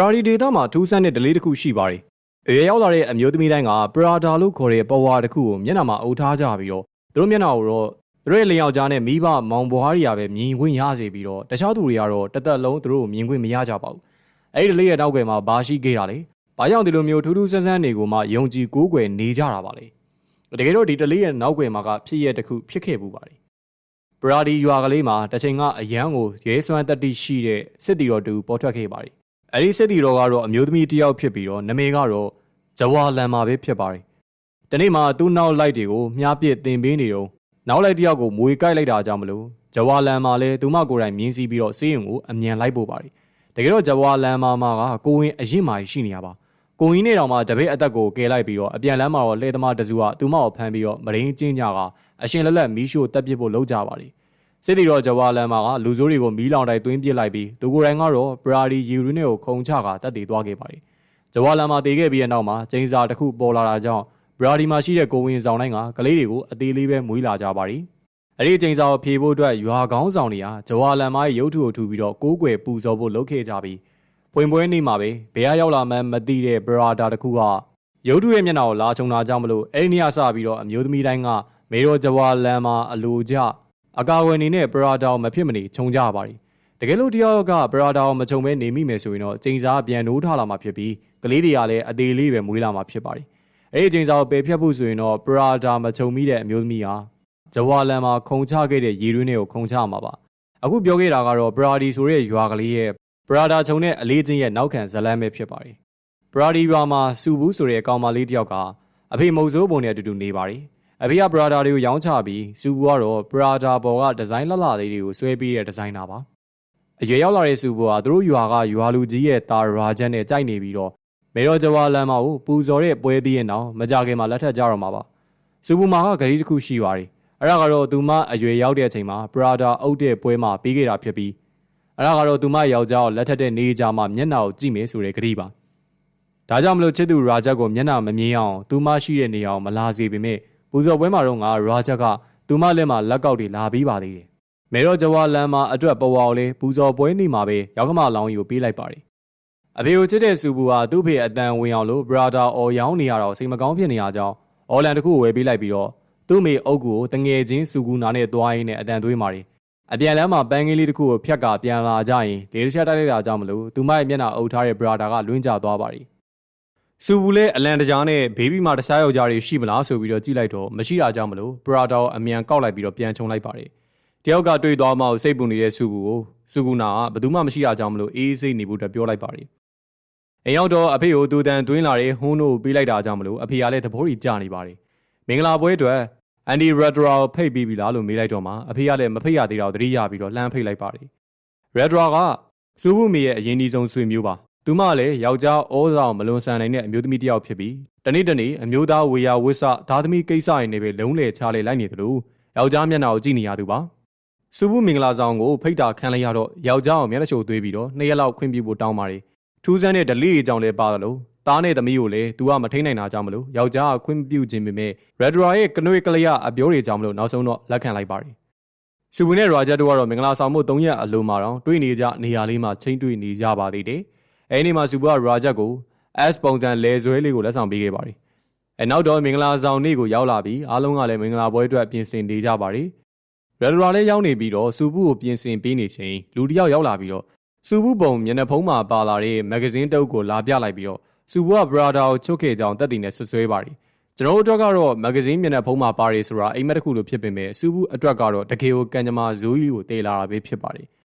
ရာဒီဒေတာမှာထူးဆန်းတဲ့ဒလေးတစ်ခုရှိပါတယ်။အရွယ်ရောက်လာတဲ့အမျိုးသမီးတိုင်းကပရာဒါလို့ခေါ်တဲ့ပဝါတစ်ခုကိုမျက်နှာမှာအုပ်ထားကြပြီးတော့သူတို့မျက်နှာကိုတော့သူတို့ရဲ့လင်ယောက်ျားနဲ့မိဘမောင်ဘွားတွေကပဲမြင်ခွင့်ရစေပြီးတော့တခြားသူတွေကတော့တသက်လုံးသူတို့ကိုမြင်ခွင့်မရကြပါဘူး။အဲ့ဒီဒလေးရဲ့နောက်ကွယ်မှာဘာရှိခဲ့တာလဲ။ဘာကြောင့်ဒီလိုမျိုးထူးထူးဆန်းဆန်းတွေကိုမှယုံကြည်ကိုးကွယ်နေကြတာပါလဲ။တကယ်တော့ဒီဒလေးရဲ့နောက်ကွယ်မှာကဖြစ်ရတစ်ခုဖြစ်ခဲ့ပူပါတယ်။ပရာဒီရွာကလေးမှာတစ်ချိန်ကအရန်ကိုရဲစွမ်းတက်တိရှိတဲ့စစ်တီတော်တူပေါ်ထွက်ခဲ့ပါတယ်။ အဲဒီစစ်တီတော်ကတော့အမျိုးသမီးတစ်ယောက်ဖြစ်ပြီးတော့နမေကတော့ဂျဝါလန်မှာပဲဖြစ်ပါတယ်။ဒီနေ့မှာသူ့နောက်လိုက်တွေကိုမြားပစ်တင်ပေးနေတော့နောက်လိုက်တစ်ယောက်ကိုမွေကိုက်လိုက်တာကြောင့်မလို့ဂျဝါလန်မှာလည်းသူမကိုယ်တိုင်မြင်းစည်းပြီးတော့စေးရုံကိုအမြန်လိုက်ပို့ပါတယ်။တကယ်တော့ဂျဝါလန်မှာမှာကကိုဝင်အရင်မှရှိနေရပါ။ကိုကြီးနေတောင်မှတပည့်အသက်ကိုကယ်လိုက်ပြီးတော့အပြန်လမ်းမှာတော့လှေသမားတစုကသူမကိုဖမ်းပြီးတော့မရင်းချင်းကြကအရှင်လက်လက်မီးရှို့တက်ပစ်ဖို့လုပ်ကြပါတယ်။ စစ်တီတော်ဂျဝါလန်မှာကလူစိုးတွေကိုမီးလောင်တိုက်သွင်းပစ်လိုက်ပြီးသူကိုယ်တိုင်ကတော့ပရာဒီယူရီနဲ့ကိုခုံချကတက်တည်သွားခဲ့ပါတယ်။ဂျဝါလန်မှာတည်ခဲ့ပြီးတဲ့နောက်မှာကျင်းစာတစ်ခုပေါ်လာတာကြောင့်ဘရာဒီမှာရှိတဲ့ကိုဝင်ဆောင်တိုင်းကကလေးတွေကိုအသေးလေးပဲမွေးလာကြပါတယ်။အဲ့ဒီကျင်းစာကိုဖြေဖို့အတွက်ရွာကောင်းဆောင်တွေကဂျဝါလန်မားရဲ့ရုပ်ထုကိုထူပြီးတော့ကိုးကွယ်ပူဇော်ဖို့လုပ်ခဲ့ကြပြီးပွင့်ပွဲနေ့မှာပဲဘယ်ဟာရောက်လာမှန်းမသိတဲ့ဘရာဒါတစ်ခုကရုပ်ထုရဲ့မျက်နှာကိုလာချုံတာကြောင့်မလို့အဲ့ဒီနေ့ကစပြီးတော့အမျိုးသမီးတိုင်းကမေတော်ဂျဝါလန်မာအလိုကြ အကာအကွယ်နေနဲ့ပရာဒါကိုမဖြစ်မနေခြုံကြပါတယ်တကယ်လို့တယောက်ကပရာဒါကိုမခြုံပဲနေမိမယ်ဆိုရင်တော့ကျင်းစားပြန်နိုးထားလာမှာဖြစ်ပြီးကလေးတွေကလည်းအသေးလေးပဲမွေးလာမှာဖြစ်ပါတယ်အဲ့ဒီကျင်းစားကိုပယ်ဖြတ်ဖို့ဆိုရင်တော့ပရာဒါမခြုံမိတဲ့အမျိုးသမီးဟာဂျဝါလန်မှာခုံချခဲ့တဲ့ရေတွင်းတွေကိုခုံချမှာပါအခုပြောခဲ့တာကတော့ပရာဒီဆိုတဲ့ရွာကလေးရဲ့ပရာဒါခြုံတဲ့အလေးချင်းရဲ့နောက်ခံဇလန်းပဲဖြစ်ပါတယ်ပရာဒီရွာမှာစူဘူးဆိုတဲ့ကောင်မလေးတယောက်ကအဖေမုံစိုးပုံနဲ့အတူတူနေပါတယ် အဖေကပရာဒါတွေကိုရောင်းချပြီးစူဘူးကတော့ပရာဒါပေါ်ကဒီဇိုင်းလှလှလေးတွေကိုဆွဲပေးတဲ့ဒီဇိုင်နာပါအရွယ်ရောက်လာတဲ့စူဘူးကသူတို့ရွာကရွာလူကြီးရဲ့တာရာချက်နဲ့ကြိုက်နေပြီးတော့မေတော်ဂျဝါလန်မာကိုပူဇော်တဲ့ပွဲပြီးရင်တော့မကြခင်မှာလက်ထပ်ကြတော့မှာပါစူဘူးမာကဂရီတစ်ခုရှိပါတယ်အဲ့ဒါကတော့သူမအရွယ်ရောက်တဲ့အချိန်မှာပရာဒါအုပ်တဲ့ပွဲမှာပြီးခဲ့တာဖြစ်ပြီးအဲ့ဒါကတော့သူမယောက်ျားကိုလက်ထက်တဲ့နေကြမှာမျက်နှာကိုကြည့်မယ်ဆိုတဲ့ဂရီပါဒါကြောင့်မလို့ချစ်သူရာဂျက်ကိုမျက်နှာမမြင်အောင်သူမရှိတဲ့နေရာကိုမလာစေပေမဲ့ ပူဇော်ပွဲမှာတော့ငါရာဂျက်ကသူမလက်မှာလက်ကောက်တွေလာပြီးပါသေးတယ်။မေရောဂျဝါလန်မှာအတွက်ပဝါကိုလေပူဇော်ပွဲနေ့မှာပဲရောက်ခမလောင်းကြီးကိုပေးလိုက်ပါတယ်။အဖေကိုချစ်တဲ့စူဘူးဟာသူ့ဖေအတန်ဝင်အောင်လို့ဘရာဒါအော်ရောင်းနေရတော့စိတ်မကောင်းဖြစ်နေရကြောင်းအော်လန်တခုကိုဝယ်ပေးလိုက်ပြီးတော့သူ့မေအုပ်ကူကိုတငယ်ချင်းစူကူနာနဲ့တွားရင်းနဲ့အတန်သွေးမာတယ်။အပြန်လမ်းမှာပန်းကလေးတစ်ခုကိုဖြတ်ကပြန်လာကြရင်လေတခြားတိုက်လိုက်တာကြောင့်မလို့သူမရဲ့မျက်နှာအုပ်ထားတဲ့ဘရာဒါကလွင့်ကျသွားပါတယ်။ စူဘူးလဲအလန်တကြားနဲ့ဘေဘီမှာတခြားယောက်ျားတွေရှိမလားဆိုပြီးတော့ကြည့်လိုက်တော့မရှိတာကြောင့်မလို့ပရာတာကိုအမြန်ကောက်လိုက်ပြီးတော့ပြန်ချုံလိုက်ပါတယ်တယောက်ကတွေ့သွားမှစိတ်ပူနေတဲ့စူဘူးကိုစူကူနာကဘယ်သူမှမရှိတာကြောင့်မလို့အေးစိတ်နေဖို့အတွက်ပြောလိုက်ပါတယ်အိမ်ရောက်တော့အဖေကိုတူတန်တွင်းလာတဲ့ဟွန်းတို့ပေးလိုက်တာကြောင့်မလို့အဖေကလည်းသဘောကြီးကြနေပါတယ်မင်္ဂလာပွဲအတွက်အန်ဒီရက်ဒရာကိုဖိတ်ပြီးပြီလားလို့မေးလိုက်တော့မှအဖေကလည်းမဖိတ်ရသေးတော့တတိယပြီးတော့လှမ်းဖိတ်လိုက်ပါတယ်ရက်ဒရာကစူဘူးမီရဲ့အရင်ဒီဆုံးဆွေမျိုးပါ သူမလည်းယောက်ျားဩဇာကိုမလွန်ဆန်နိုင်တဲ့အမျိုးသမီးတစ်ယောက်ဖြစ်ပြီးတနေ့တနေ့အမျိုးသားဝေယဝိဆသားသမီးကိစ္စရင်းတွေပဲလုံးလေချလေလိုက်နေတယ်လို့ယောက်ျားမျက်နှာကိုကြည့်နေရသူပါစူဘူးမင်္ဂလာဆောင်ကိုဖိတ်တာခံလိုက်ရတော့ယောက်ျားကိုမျက်နှာချိုသွေးပြီးတော့နှစ်ရက်လောက်ခွင့်ပြုဖို့တောင်းပါတယ်ထူးဆန်းတဲ့ဒလီကြောင့်လည်းပါတယ်လို့သားနဲ့သမီးကိုလည်းသူကမထိန်နိုင်တာကြောင့်မလို့ယောက်ျားကခွင့်ပြုခြင်းပေမဲ့ရက်ဒရာရဲ့ကနွေကလေးအပြောတွေကြောင့်မလို့နောက်ဆုံးတော့လက်ခံလိုက်ပါတယ်စူဘူးနဲ့ရာဂျက်တို့ကတော့မင်္ဂလာဆောင်မှု၃ရက်အလိုမှာတော့တွေ့နေကြနေရာလေးမှာချိန်တွေ့နေကြပါသေးတယ် အဲဒီနေ့မှာစူပါရာဂျက်ကို S ပုံစံလဲဆွဲလေးကိုလက်ဆောင်ပေးခဲ့ပါတယ်။အဲနောက်တော့မင်္ဂလာဆောင်နေ့ကိုရောက်လာပြီးအားလုံးကလည်းမင်္ဂလာပွဲအတွက်ပြင်ဆင်နေကြပါတယ်။ရဒရာလည်းရောက်နေပြီးတော့စူဘူးကိုပြင်ဆင်ပေးနေချိန်လူတစ်ယောက်ရောက်လာပြီးတော့စူဘူးပုံမျက်နှာဖုံးမှာပါလာတဲ့မဂဇင်းတုပ်ကိုလာပြလိုက်ပြီးတော့စူဘူးကဘရာဒါကိုချုပ်ခဲ့ကြောင်းတက်တည်နဲ့ဆွဆွဲပါတယ်။ကျွန်တော်တို့အတွက်ကတော့မဂဇင်းမျက်နှာဖုံးမှာပါတယ်ဆိုတာအိမ်မက်တစ်ခုလိုဖြစ်ပေမဲ့စူဘူးအတွက်ကတော့တကယ်ကိုကံကြမ္မာဇိုးကြီးကိုတေးလာတာပဲဖြစ်ပါတယ်။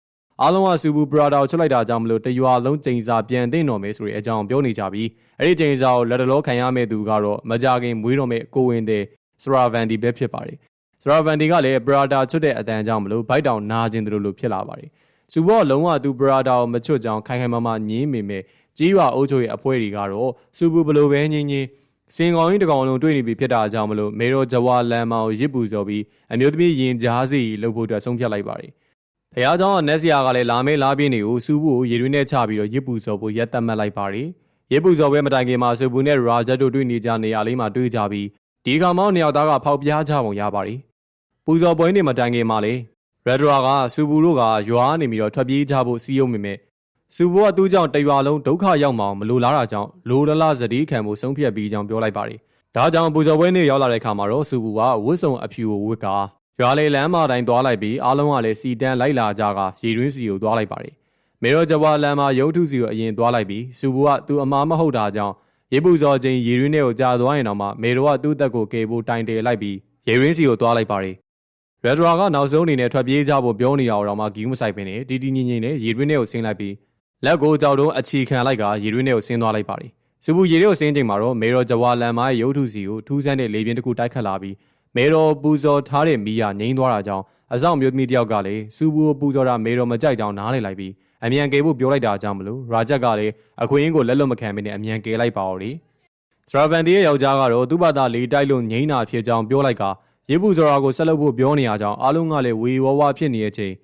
အားလုံးကစူဘူးပရာဒါကိုချွတ်လိုက်တာကြောင့်မလို့တရွာလုံးချိန်စာပြန်သိမ့်တော်မယ်ဆိုတဲ့အကြောင်းပြောနေကြပြီးအဲ့ဒီချိန်စာကိုလက်တလောခံရမယ့်သူကတော့မကြခင်မွေးတော်မယ့်ကိုဝင်တဲ့စရာဗန်ဒီပဲဖြစ်ပါတယ်စရာဗန်ဒီကလည်းပရာဒါချွတ်တဲ့အတန်ကြောင့်မလို့ဘိုက်တောင်နာကျင်တယ်လို့ဖြစ်လာပါတယ်စူဘောလုံးဝသူပရာဒါကိုမချွတ်ကြောင်းခိုင်ခိုင်မာမာညင်းမိမဲ့ကြီးရွာအုပ်ချုပ်ရဲ့အဖွဲ့တွေကတော့စူဘူးဘလိုပဲညင်းညင်းစင်ကောင်ကြီးတကောင်လုံးတွေ့နေပြီဖြစ်တာကြောင့်မလို့မေရိုဂျဝါလန်မောင်ရစ်ပူစော်ပြီးအမျိုးသမီးရင်ကြားစီလှုပ်ဖို့အတွက်ဆုံးဖြတ်လိုက်ပါတယ်။ ။တရားကြောင်းကနက်စရာကလည်းလာမဲလာပြင်းတွေကိုစူးဖို့ရေတွင်းနဲ့ချပြီးတော့ရစ်ပူစော်ဖို့ရက်သက်မှတ်လိုက်ပါရီ။ရစ်ပူစော်ပွဲမတိုင်ခင်မှာစူပူနဲ့ရာဂျတ်တို့တွေ့နေကြနေရာလေးမှာတွေ့ကြပြီးဒီကောင်မောင်းနေရောက်သားကဖောက်ပြားကြပုံရပါရီ။ပူစော်ပွဲနေမတိုင်ခင်မှာလေရက်ဒရာကစူပူတို့ကရွာနေပြီးတော့ထွက်ပြေးကြဖို့စီးရုံမိမဲ့စူပူကသူ့ကြောင့်တရွာလုံးဒုက္ခရောက်မှောင်မလိုလားတာကြောင့်လိုလလစတိခံမှုဆုံးဖြတ်ပြီးကြောင်းပြောလိုက်ပါရီ။ဒါကြောင့်ပူဇော်ပွဲနေ့ရောက်လာတဲ့အခါမှာတော့စူပူကဝတ်စုံအဖြူဝတ်ကာ ရွာလေလမ်းမတိုင်းသွားလိုက်ပြီးအားလုံးကလည်းစီတန်းလိုက်လာကြကရေတွင်းစီကိုသွားလိုက်ပါတယ်။မေရောဂျဝါလမ်းမှာရုပ်ထုစီကိုအရင်သွားလိုက်ပြီးစူဘူကသူအမားမဟုတ်တာကြောင့်ရေပူဇော်ခြင်းရေတွင်းထဲကိုကြာသွားရင်တော့မှမေရောကသူ့တက်ကိုကေဖို့တိုင်တယ်လိုက်ပြီးရေတွင်းစီကိုသွားလိုက်ပါတယ်။ရက်ဒရာကနောက်ဆုံးအနေနဲ့ထွက်ပြေးကြဖို့ပြောနေတာတော့မှဂီးမဆိုင်ပင်နဲ့တီတီငင်ငင်နဲ့ရေတွင်းထဲကိုဆင်းလိုက်ပြီးလက်ကိုကြောက်တုံးအခြေခံလိုက်ကရေတွင်းထဲကိုဆင်းသွားလိုက်ပါတယ်။စူဘူးရေထဲကိုဆင်းချိန်မှာတော့မေရောဂျဝါလန်မားရဲ့ရုပ်ထုစီကိုထူးဆန်းတဲ့လေပြင်းတစ်ခုတိုက်ခတ်လာပြီး မေရောပူဇော်ထားတဲ့မီးရငိမ့်သွားတာကြောင့်အဆောင်မျိုးသမီးတယောက်ကလည်းစူဘူးကိုပူဇော်တာမေရောမကြိုက်ကြောင်းနားလည်လိုက်ပြီးအမြန်ကေဖို့ပြောလိုက်တာကြောင့်မလို့ရာဂျက်ကလည်းအခွင့်အရေးကိုလက်လွတ်မခံမနဲ့အမြန်ကေလိုက်ပါတော့တယ်။စရာဗန်တီရဲ့ယောက်ျားကတော့သူ့ဘာသာလေးတိုက်လို့ငိမ့်တာဖြစ်ကြောင်းပြောလိုက်ကရေပူဇော်ရာကိုဆက်လုပ်ဖို့ပြောနေရကြောင်းအားလုံးကလည်းဝေဝဝဖြစ်နေတဲ့အချိန်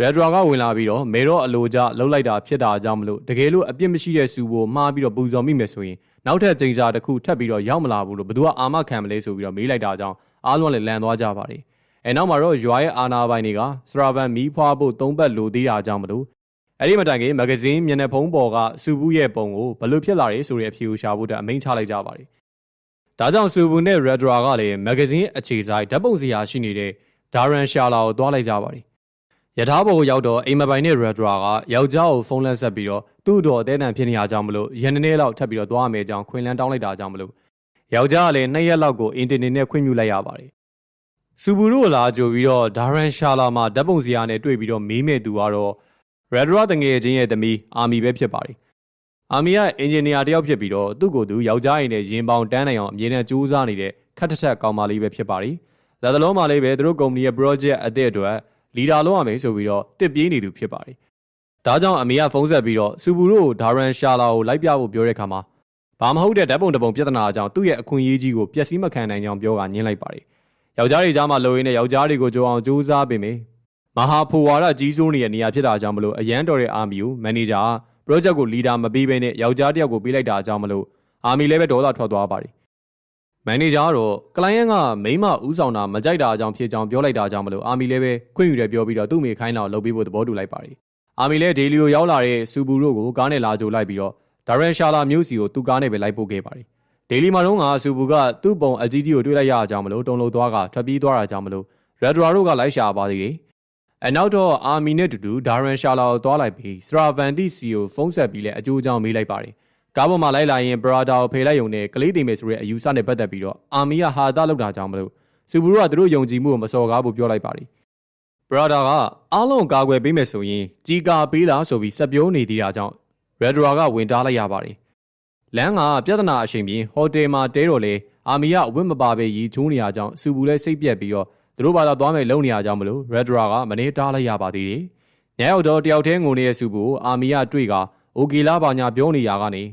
ရက်ဒရာကဝင်လာပြီးတော့မေတော့အလိုကြလှုပ်လိုက်တာဖြစ်တာကြောင့်မလို့တကယ်လို့အပြစ်မရှိတဲ့စူကိုမှားပြီးတော့ပူဇော်မိမယ်ဆိုရင်နောက်ထပ်ချိန်စာတစ်ခုထပ်ပြီးတော့ရောက်မလာဘူးလို့ဘသူကအာမခံမလဲဆိုပြီးတော့မေးလိုက်တာကြောင့် အားလုံးလည်းလန်သွားကြပါတယ်အဲနောက်မှာတော့ရွာရဲ့အာနာပိုင်တွေကစရာဗန်မီးဖွားဖို့သုံးပတ်လိုသေးတာကြောင့်မလို့အဲ့ဒီမတိုင်ခင်မဂဇင်းမျက်နှာဖုံးပေါ်ကစူဘူးရဲ့ပုံကိုဘလို့ဖြစ်လာတယ်ဆိုတဲ့အဖြေကိုရှာဖို့အတွက်အမိန့်ချလိုက်ကြပါတယ်ဒါကြောင့်စူဘူးနဲ့ရက်ဒရာကလည်းမဂဇင်းအခြေဆိုင်ဓာတ်ပုံစရာရှိနေတဲ့ဒါရန်ရှာလာကိုတွားလိုက်ကြပါတယ်ယထာဘောကိုရောက်တော့အိမ်မပိုင်နဲ့ရက်ဒရာကယောက်ျားကိုဖုန်းလက်ဆက်ပြီးတော့သူ့တော်အသေးတန်ဖြစ်နေရကြောင်းမလို့ရန်နေလောက်ထပ်ပြီးတော့သွားမယ်ကြောင်းခွင်လန်းတောင်းလိုက်တာကြောင့်မလို့ ယောက်ျားကလည်းနှစ်ရက်လောက်ကိုအင်တာနက်နဲ့ခွင့်ပြုလိုက်ရပါတယ်စူဘူရိုလာကြိုပြီးတော့ဒါရန်ရှာလာမှာဓာတ်ပုံစရာနဲ့တွေ့ပြီးတော့မေးမဲ့သူကတော့ရက်ဒရာတငယ်ချင်းရဲ့သမီးအာမီပဲဖြစ်ပါတယ်အာမီကအင်ဂျင်နီယာတယောက်ဖြစ်ပြီးတော့သူ့ကိုယ်သူယောက်ျားအိမ်နဲ့ရင်ပေါင်တန်းနိုင်အောင်အမြဲတမ်းကြိုးစားနေတဲ့ခက်ထက်ထက်ကောင်မလေးပဲဖြစ်ပါတယ်။လက်တလုံးမှလည်းပဲသူတို့ကုမ္ပဏီရဲ့ project အသစ်အတွက်လီဒါလုံးရမယ်ဆိုပြီးတော့တစ်ပြေးနေသူဖြစ်ပါတယ်။ဒါကြောင့်အမေကဖုန်းဆက်ပြီးတော့စူဘူရိုကိုဒါရန်ရှာလာကိုလိုက်ပြဖို့ပြောတဲ့အခါမှာ ဘာမဟုတ်တဲ့ဓာတ်ပုံတပုံပြဿနာအကြောင်းသူ့ရဲ့အခွင့်အရေးကြီးကိုပျက်စီးမခံနိုင်ကြောင်းပြောကညင်းလိုက်ပါတယ်။ယောက်ျားတွေကြားမှာလိုရင်းနဲ့ယောက်ျားတွေကိုကြိုအောင်ကြိုးစားပေးမယ်။မဟာဖိုဝါဒကြီးစိုးနေတဲ့နေရာဖြစ်တာကြောင့်မလို့အရန်တော်တဲ့အာမီကိုမန်နေဂျာ project ကို leader မပေးဘဲနဲ့ယောက်ျားတစ်ယောက်ကိုပေးလိုက်တာအကြောင်းမလို့အာမီလည်းပဲဒေါသထွက်သွားပါတယ်။မန်နေဂျာကတော့ကလိုင်းယန်ကမိမဥဆောင်တာမကြိုက်တာအကြောင်းဖြစ်ကြောင်းပြောလိုက်တာကြောင့်မလို့အာမီလည်းပဲခွင့်ယူတယ်ပြောပြီးတော့သူ့မိခိုင်းတော်လုပ်ပေးဖို့သဘောတူလိုက်ပါတယ်။အာမီလည်းဒေလီကိုရောက်လာတဲ့စူဘူရိုကိုကားနဲ့လာကြိုလိုက်ပြီးတော့ ဒါရန်ရှာလာမျိုးစီကိုသူ့ကားနဲ့ပဲလိုက်ပို့ခဲ့ပါတယ်။ဒေလီမှာတော့ကစူဘူကသူ့ပုံအကြီးကြီးကိုတွေ့လိုက်ရအောင်ကြောင့်မလို့တုံလုံးသွားကထွက်ပြေးသွားတာကြောင့်မလို့ရက်ဒရာတို့ကလိုက်ရှာပါသေးတယ်။အနောက်တော့အာမီနဲ့တူတူဒါရန်ရှာလာကိုသွားလိုက်ပြီးစရာဗန်တီစီကိုဖုန်းဆက်ပြီးလဲအကျိုးကြောင့်မေးလိုက်ပါတယ်။ကားပေါ်မှာလိုက်လာရင်ဘရာဒါကိုဖေလိုက်ယုံနဲ့ကလေးတင်မယ်ဆိုတဲ့အယူဆနဲ့ပတ်သက်ပြီးတော့အာမီကဟာတာလောက်တာကြောင့်မလို့စူဘူရိုကသူတို့ယုံကြည်မှုကိုမစော်ကားဖို့ပြောလိုက်ပါတယ်။ဘရာဒါကအားလုံးကာကွယ်ပေးမယ်ဆိုရင်ကြီးကာပေးလားဆိုပြီးစက်ပြောနေသေးတာကြောင့် ရက်ဒရာကဝင်တားလိုက်ရပါတယ်။လမ်းကပြဿနာအချိန်ပြင်ဟိုတယ်မှာတဲတော်လေအာမီကအဝတ်မပါပဲရီချိုးနေရကြောင်းစူဘူလည်းစိတ်ပြက်ပြီးတော့သူတို့ဘာသာသွားမယ်လုံနေရကြောင်းမလို့ရက်ဒရာကမနေတားလိုက်ရပါသေးတယ်။ညရောက်တော့တယောက်တည်းငုံနေတဲ့စူဘူကိုအာမီကတွေ့ကအိုကီလာဘာညာပြောနေရကနေ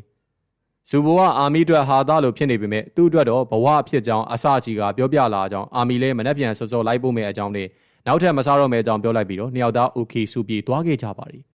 စူဘူကအာမီအတွက်ဟာသားလို့ဖြစ်နေပေမဲ့သူ့အတွက်တော့ဘဝအဖြစ်ကြောင်းအစချီကပြောပြလာကြောင်းအာမီလည်းမနှက်ပြန်စောစောလိုက်ဖို့မဲ့အကြောင်းနဲ့နောက်ထပ်မစားတော့မဲ့အကြောင်းပြောလိုက်ပြီးတော့နှစ်ယောက်သားအိုကီစူပြေသွားခဲ့ကြပါသည်။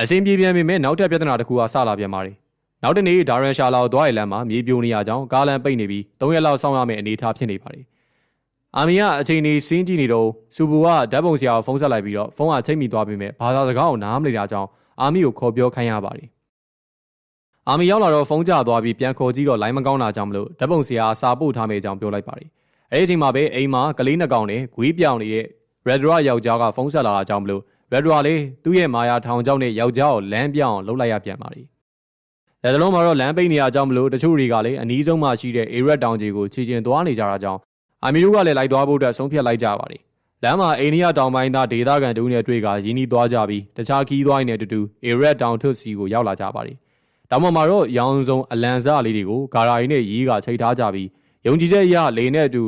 အစင်းပြေးပြန်ပေမဲ့နောက်ထပ်ပြဿနာတစ်ခုကဆလာပြန်ပါတယ်။နောက်တနေ့ဒါရန်ရှာလာကိုသွားရလမ်းမှာမြေပြိုနေရကြောင်းကားလမ်းပိတ်နေပြီး၃ရက်လောက်စောင့်ရမယ့်အနေအထားဖြစ်နေပါတယ်။အာမီကအချိန်ကြီးစင်းကြည့်နေတော့စူဘူကဓာတ်ပုံဆရာကိုဖုန်းဆက်လိုက်ပြီးတော့ဖုန်းကချိန်မိသွားပြီးမဲ့ဘာသာစကားကိုနားမလည်တာကြောင့်အာမီကိုခေါ်ပြောခိုင်းရပါတယ်။အာမီရောက်လာတော့ဖုန်းကျသွားပြီးပြန်ခေါ်ကြည့်တော့လိုင်းမကောင်းတာကြောင့်မလို့ဓာတ်ပုံဆရာစာပို့ထားမယ့်အကြောင်းပြောလိုက်ပါတယ်။အဲဒီအချိန်မှာပဲအိမ်မှာကလေးနှစ်ကောင်နဲ့ဂွေးပြောင်နေတဲ့ Red Dora ယောက်ျားကဖုန်းဆက်လာတာကြောင့်မလို့ Red Dora လေးသူ့ရဲ့မာယာထောင်ချောင်းနဲ့ယောက်ျားကိုလမ်းပြောင်းလှုပ်လိုက်ရပြန်ပါလိမ့်။လက်တလုံးမှာတော့လမ်းပိတ်နေရကြောင်းမလို့တချို့တွေကလည်းအနီးဆုံးမှာရှိတဲ့ Ared တောင်ကြီးကိုခြေကျင်သွားနေကြတာကြောင့်အာမီတို့ကလည်းလိုက်သွားဖို့အတွက်ဆုံးဖြတ်လိုက်ကြပါလိမ့်။လမ်းမှာအိန္ဒိယတောင်ပိုင်းသားဒေသခံတူနဲ့တွေ့ကရင်းနှီးသွားကြပြီးတခြားခီးသွားနေတဲ့အတူ Ared တောင်ထွတ်စီကိုရောက်လာကြပါလိမ့်။တောင်ပေါ်မှာတော့ရောင်စုံအလံစားလေးတွေကိုဂါရာရီနဲ့ရေးကချိန်ထားကြပြီးယုံကြည်ချက်အရလေနဲ့အတူ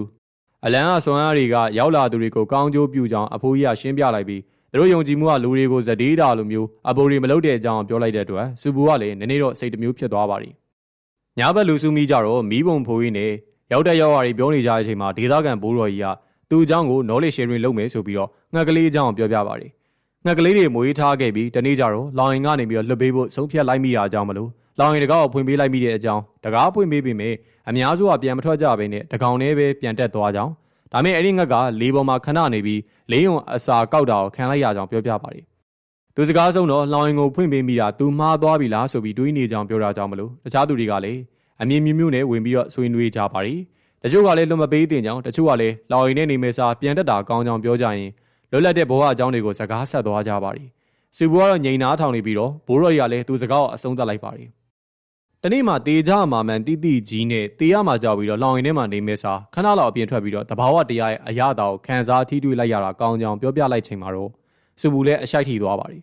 အလံအစွမ်းအားတွေကရောက်လာသူတွေကိုကောင်းကျိုးပြုကြောင်းအဖိုးကြီးကရှင်းပြလိုက်ပြီး သူတို့ယုံကြည်မှုကလူတွေကိုဇဒေးတာလိုမျိုးအပိုတွေမလုပ်တဲ့အကြောင်းပြောလိုက်တဲ့အတွက်စူဘူကလည်းနည်းနည်းတော့စိတ်တမျိုးဖြစ်သွားပါလိမ့်။ညဘက်လူစုမိကြတော့မီးပုံဖိုးကြီးနဲ့ရောက်တဲ့ရောက်ရတွေပြောနေကြတဲ့အချိန်မှာဒေသခံဘိုးတော်ကြီးကသူ့အကြောင်းကို knowledge sharing လုပ်မယ်ဆိုပြီးတော့ငှက်ကလေးအကြောင်းပြောပြပါတယ်။ငှက်ကလေးတွေမွေးထားခဲ့ပြီးတနေ့ကျတော့လောင်ရင်ကနေပြီးတော့လွတ်ပေးဖို့ဆုံးဖြတ်လိုက်မိတာအကြောင်းမလို့လောင်ရင်တကားကိုဖွင့်ပေးလိုက်မိတဲ့အကြောင်းတကားဖွင့်ပေးပြီးမြဲအများစုကပြန်မထွက်ကြဘဲနဲ့တကောင်နဲ့ပဲပြန်တက်သွားကြောင်း ဒါမဲ့အဲ့ဒီငှက်ကလေပေါ်မှာခဏနေပြီးလေးယုံအစာကောက်တာကိုခံလိုက်ရကြောင်းပြောပြပါတယ်သူစကားဆုံးတော့လောင်ရင်ကိုဖွင့်ပေးမိတာသူမှားသွားပြီလားဆိုပြီးတွေးနေကြောင်ပြောတာကြောင့်မလို့တခြားသူတွေကလည်းအမြင်မျိုးမျိုးနဲ့ဝင်ပြီးတော့ဆွေးနွေးကြပါရီတချို့ကလည်းလွန်မပေးတင်ကြောင်တချို့ကလည်းလောင်ရင်နဲ့နေမေစာပြန်တက်တာကောင်းကြောင်ပြောကြရင်လွတ်လပ်တဲ့ဘဝအကြောင်းတွေကိုစကားဆက်သွားကြပါရီစုဘွားတော့ငိန်နာထောင်နေပြီးတော့ဘိုးရော်ရလည်းသူစကားကိုအဆုံးသတ်လိုက်ပါရီ တနေ့မှတေကြမှာမှန်တိတိကြီးနဲ့တေရမှာကြောက်ပြီးတော့လောင်ရင်ထဲမှာနေမေစာခဏလောက်အပြင်ထွက်ပြီးတော့တဘာဝတရားရဲ့အရာတော်ခံစားထိတွေ့လိုက်ရတာကောင်းကြောင်ပြောပြလိုက်ချိန်မှာတော့စုဘူးလည်းအရှိုက်ထီသွားပါရီ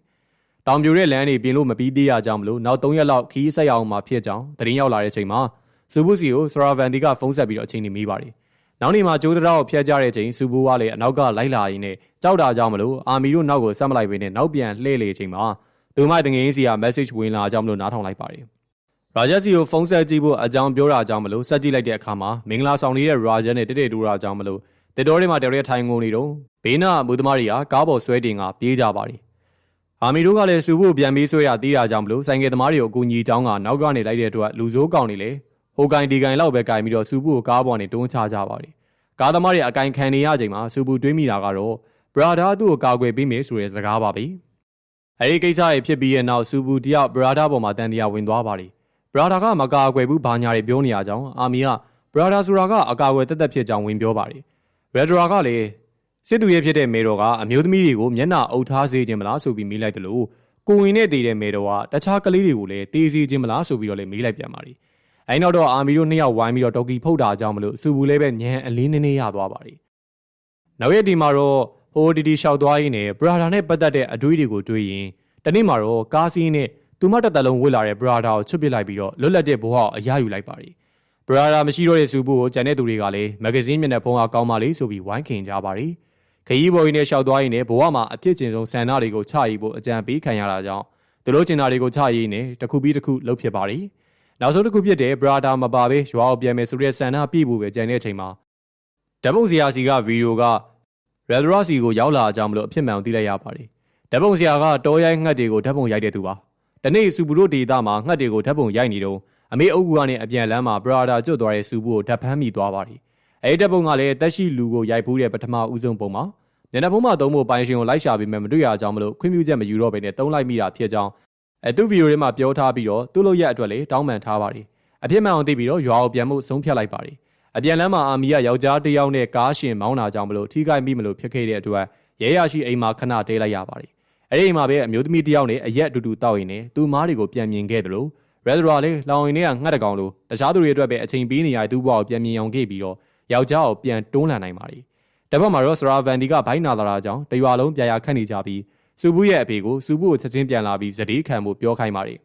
တောင်ပြိုတဲ့လမ်းတွေပြင်လို့မပြီးသေးရကြောင်းမလို့နောက်၃ရက်လောက်ခီးဆက်ရအောင်မှဖြစ်ကြောင်းတရင်ရောက်လာတဲ့ချိန်မှာစူဘူးစီကိုစရာဗန်ဒီကဖုန်းဆက်ပြီးတော့အချိန်နေမိပါတယ်။နောက်နေ့မှာကျိုးတရားကိုဖျက်ကြတဲ့ချိန်စူဘူးကလည်းအနောက်ကလိုက်လာရင်းနဲ့ကြောက်တာကြောင့်မလို့အာမီတို့နောက်ကိုဆက်မလိုက်ဘဲနဲ့နောက်ပြန်လှည့်လေချိန်မှာသူမတငင်းစီက message ဝင်လာကြောင်းမလို့နားထောင်လိုက်ပါတယ်။ ရာဂျက်စီကိုဖုန်းဆက်ကြည့်ဖို့အကြောင်းပြောတာကြောင့်မလို့ဆက်ကြည့်လိုက်တဲ့အခါမှာမင်္ဂလာဆောင်နေတဲ့ရာဂျက်နဲ့တိတိတူတာကြောင့်မလို့တေတော်တွေမှာတရက်ထိုင်ငုံနေတော့ဘေးနာအမှုသမားတွေကကားပေါ်ဆွဲတင်ကပြေးကြပါတယ်။အာမီတို့ကလည်းစူဖို့ပြန်ပြီးဆွဲရသေးတာကြောင့်မလို့ဆိုင်ကယ်သမားတွေကိုအကူညီတောင်းကနောက်ကနေလိုက်တဲ့အတွက်လူစိုးကောင်တွေလည်းဟိုကင်ဒီကင်လောက်ပဲကင်ပြီးတော့စူဘူးကိုကားပေါ်နေတွန်းချကြပါတယ်။ကားသမားတွေအကင်ခံနေရချိန်မှာစူဘူးတွေးမိတာကတော့ဘရာဒါသူ့ကိုကာကွယ်ပေးမယ်ဆိုတဲ့စကားပါပဲ။အဲဒီကိစ္စတွေဖြစ်ပြီးတဲ့နောက်စူဘူးတယောက်ဘရာဒါပေါ်မှာတန်တရားဝင်သွားပါတယ်။ဘ ရာဒါကမကာကွယ်ဘူးဘာညာတွေပြောနေရကြောင်းအာမီကဘရာဒါဆိုတာကအကာအကွယ်တက်တက်ဖြစ်ကြောင်းဝင်ပြောပါတယ်။ရဒရာကလည်းစစ်သူရဲ့ဖြစ်တဲ့မေတော်ကအမျိုးသမီးတွေကိုမျက်နှာအုပ်ထားစေခြင်းမလားဆိုပြီးမေးလိုက်တယ်လို့ကိုဝင်နဲ့တည်တဲ့မေတော်ကတခြားကလေးတွေကိုလည်းတေးစီခြင်းမလားဆိုပြီးတော့လည်းမေးလိုက်ပြန်ပါတယ်။အဲဒီနောက်တော့အာမီတို့နှစ်ယောက်ဝိုင်းပြီးတော့တော်ကီဖုတ်တာကြောင့်မလို့စူဘူးလည်းပဲညံအလင်းနေနေရသွားပါတယ်။နောက်ရက်ဒီမှာတော့ဟိုဒီဒီလျှောက်သွားရင်းနဲ့ဘရာဒါနဲ့ပတ်သက်တဲ့အတွေးတွေကိုတွေးရင်တနေ့မှာတော့ကားစီးနဲ့ သူမတက်တလုံးဝစ်လာတဲ့ဘရာဒါကိုချွတ်ပစ်လိုက်ပြီးတော့လွတ်လပ်တဲ့ဘဝကိုအရယူလိုက်ပါတယ်။ဘရာဒါမရှိတော့တဲ့စူဘူးကိုကျန်တဲ့သူတွေကလည်းမဂ္ဂဇင်းမျက်နှာဖုံးကကောင်းပါလေဆိုပြီးဝိုင်းခင်ကြပါတယ်။ခရီးပေါ်ရင်းနဲ့လျှောက်သွားရင်းနဲ့ဘဝမှာအဖြစ်ကျင်ဆုံးဆန္ဒတွေကိုချရေးဖို့အကြံပေးခံရတာကြောင့်သူတို့ကျင်တာတွေကိုချရေးနဲ့တစ်ခုပြီးတစ်ခုလှုပ်ဖြစ်ပါတယ်။နောက်ဆုံးတစ်ခုဖြစ်တဲ့ဘရာဒါမပါပဲရွာကိုပြန်မယ်ဆိုတဲ့ဆန္ဒပြဖို့ပဲကြံတဲ့အချိန်မှာဓာတ်ပုံဆရာစီကဗီဒီယိုကရဒရာစီကိုရောက်လာကြမလို့အဖြစ်မှန်ကိုသိလိုက်ရပါတယ်ဓာတ်ပုံဆရာကတောရိုက်ငှက်တွေကိုဓာတ်ပုံရိုက်တဲ့သူပါ တနေ့စူပူတို့ဒေတာမှာငှက်တွေကိုဓာတ်ပုံရိုက်နေတော့အမေအုပ်ကူကနေအပြန်လမ်းမှာဘရာဒါကျွတ်သွားတဲ့စူပူကိုဓာတ်ဖမ်းမိသွားပါတယ်အဲဒီဓာတ်ပုံကလည်းတက်ရှိလူကိုရိုက်ဖူးတဲ့ပထမဦးဆုံးပုံမှာညနေဖုံးမှာသုံးဖို့ပိုင်ရှင်ကိုလိုက်ရှာပြီးမှမတွေ့ရကြောင်းမလို့ခွင့်ပြုချက်မယူတော့ဘဲနဲ့တုံးလိုက်မိတာဖြစ်ကြောင်းအဲသူ့ဗီဒီယိုထဲမှာပြောထားပြီးတော့သူ့လို့ရက်အတွက်လည်းတောင်းပန်ထားပါတယ်အဖြစ်မှန်အောင်သိပြီးတော့ရွာကိုပြန်မှုဆုံးဖြတ်လိုက်ပါတယ်အပြန်လမ်းမှာအာမီကယောက်ျားတစ်ယောက်နဲ့ကားရှင်မောင်းတာကြောင့်မလို့ထိခိုက်မိမလို့ဖြစ်ခဲ့တဲ့အတွက်ရဲရရှိအိမ်မှာခဏတဲလိုက်ရပါတယ် အဲ့ဒီအိမ်မှာပဲအမျိုးသမီးတစ်ယောက်နဲ့အရက်အတူတူတောက်ရင်နဲ့သူ့မားတွေကိုပြန်မြင်ခဲ့တယ်လို့ရဒရာလေးလောင်ရင်တွေကငှက်တကောင်လို့တခြားသူတွေအတွက်ပဲအချိန်ပေးနေရတဲ့သူ့ဘဝကိုပြန်မြင်အောင်ခဲ့ပြီးတော့ယောက်ျားကိုပြန်တွန်းလှန်နိုင်ပါတယ်တပတ်မှာတော့စရာဗန်ဒီကဘိုင်းနာလာတာကြောင့်တရွာလုံးပြာရခတ်နေကြပြီးစူဘူးရဲ့အဖေကိုစူဘူးကိုချက်ချင်းပြန်လာပြီးဇတိခံဖို့ပြောခိုင်းပါတယ်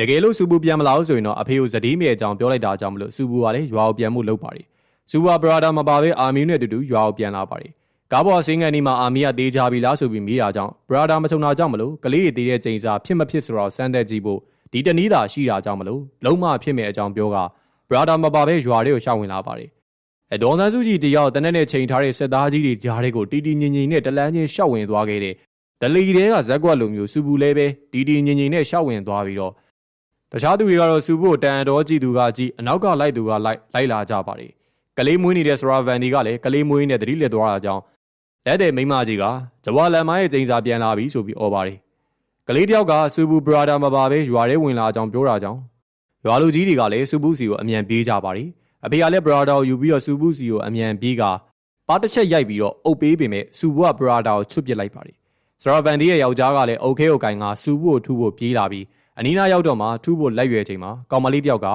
တကယ်လို့စူဘူးပြန်မလာလို့ဆိုရင်တော့အဖေကိုဇတိမြေအကြောင်းပြောလိုက်တာကြောင့်မလို့စူဘူးကလည်းရွာကိုပြန်မှုလုပ်ပါတယ်စူဘာဘရာဒါမပါဘဲအာမီနဲ့အတူတူရွာကိုပြန်လာပါတယ် ကားပေါ်ဆင်းကန်ဒီမှာအာမီကတေးကြပြီလားဆိုပြီးမိတာကြောင့်ဘရာဒါမချုံတာကြောင့်မလို့ကလေးတွေတေးတဲ့ချိန်စာဖြစ်မဖြစ်ဆိုတော့စမ်းသက်ကြည့်ဖို့ဒီတနည်းသာရှိတာကြောင့်မလို့လုံးမဖြစ်မဲ့အကြောင်းပြောကဘရာဒါမပါဘဲရွာတွေကိုရှောက်ဝင်လာပါတယ်အဒေါ်ဆန်းစုကြည်တယောက်တနက်နဲ့ချိန်ထားတဲ့စစ်သားကြီးတွေကြားတွေကိုတီတီငင်ငင်နဲ့တလန်းချင်းရှောက်ဝင်သွားခဲ့တဲ့ဒလီတွေကဇက်ကွက်လိုမျိုးစူပူလဲပဲတီတီငင်ငင်နဲ့ရှောက်ဝင်သွားပြီးတော့တခြားသူတွေကတော့စူဖို့တန်တော်ကြည့်သူကကြည့်အနောက်ကလိုက်သူကလိုက်လိုက်လာကြပါတယ်ကလေးမွေးနေတဲ့စရာဗန်ဒီကလည်းကလေးမွေးနေတဲ့တတိလက်သွားတာကြောင့် လက်တဲ့မိမကြီးကကြဝါလန်မရဲ့ကြိမ်စာပြန်လာပြီဆိုပြီးអော်ပါတယ်ကလေးတယောက်ကစူဘူးဘရာဒါမပါပဲရွာထဲဝင်လာကြောင်ပြောတာကြောင်ရွာလူကြီးတွေကလည်းစူဘူးစီကိုအမြန်ပြေးကြပါတယ်အဖေကလည်းဘရာဒါကိုယူပြီးတော့စူဘူးစီကိုအမြန်ပြေးကပါတစ်ချက်ရိုက်ပြီးတော့အုပ်ပေးပေမဲ့စူဘူးကဘရာဒါကိုချွတ်ပစ်လိုက်ပါတယ်ဆရာဗန်ဒီရဲ့ယောက်ျားကလည်းအုပ်ခဲကိုကင်ကစူဘူးကိုထူးဖို့ပြေးလာပြီးအနီးနားရောက်တော့မှထူးဖို့လက်ရွယ်ချိန်မှာကောင်မလေးတယောက်က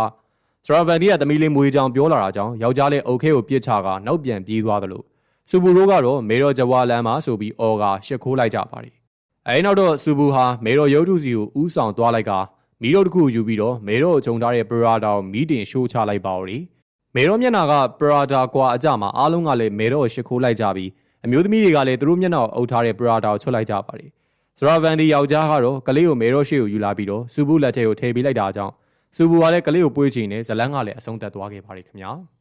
ဆရာဗန်ဒီကသမီးလေးမွေးကြောင်ပြောလာတာကြောင်ယောက်ျားလေးအုပ်ခဲကိုပြစ်ချကနောက်ပြန်ပြေးသွားသလို့ စူဘူရိုကတော့မေရောဂျဝါလန်မှာဆိုပြီးအော်ကရှစ်ခိုးလိုက်ကြပါတယ်အဲဒီနောက်တော့စူဘူဟာမေရောရုပ်ထုစီကိုဥဆောင်သွားလိုက်ကမီးတို့တစ်ခုယူပြီးတော့မေရောဂျုံထားတဲ့ပရာဒါကိုမီးတင်ရှိုးချလိုက်ပါဦးလေမေရောမျက်နှာကပရာဒါကွာအကြမှာအားလုံးကလည်းမေရောကိုရှစ်ခိုးလိုက်ကြပြီးအမျိုးသမီးတွေကလည်းသူတို့မျက်နှာကိုအုပ်ထားတဲ့ပရာဒါကိုချွတ်လိုက်ကြပါတယ်ဇရာဗန်ဒီယောက်ျားကတော့ကလေးကိုမေရောရှိကိုယူလာပြီးတော့စူဘူးလက်ထဲကိုထည့်ပေးလိုက်တာကြောင့်စူဘူးကလည်းကလေးကိုပွေးချင်နေဇလန်းကလည်းအဆုံးသက်သွားခဲ့ပါတယ်ခင်ဗျာ။